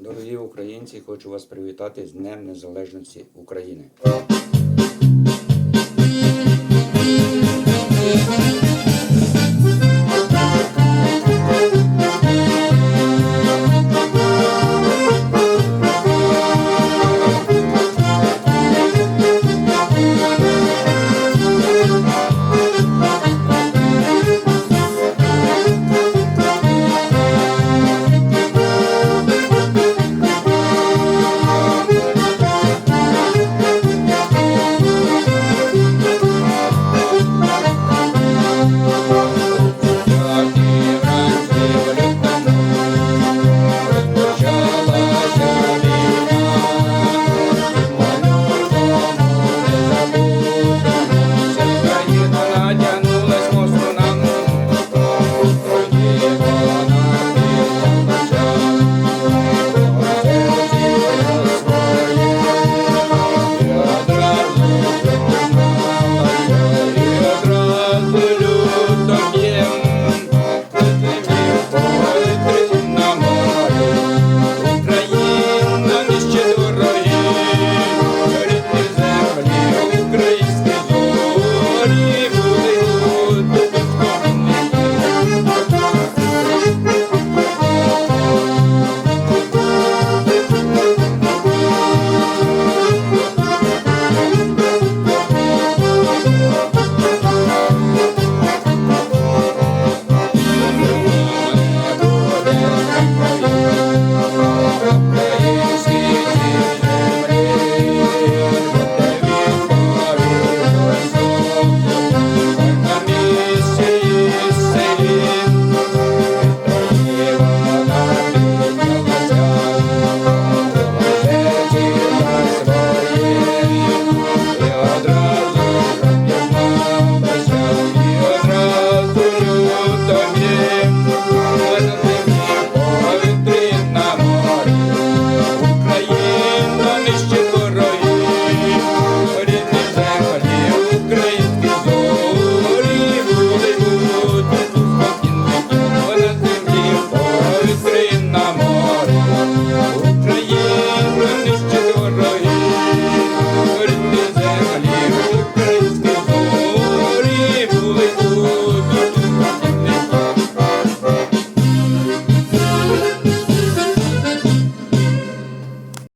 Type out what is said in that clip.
Дорогі українці, хочу вас привітати з Днем Незалежності України.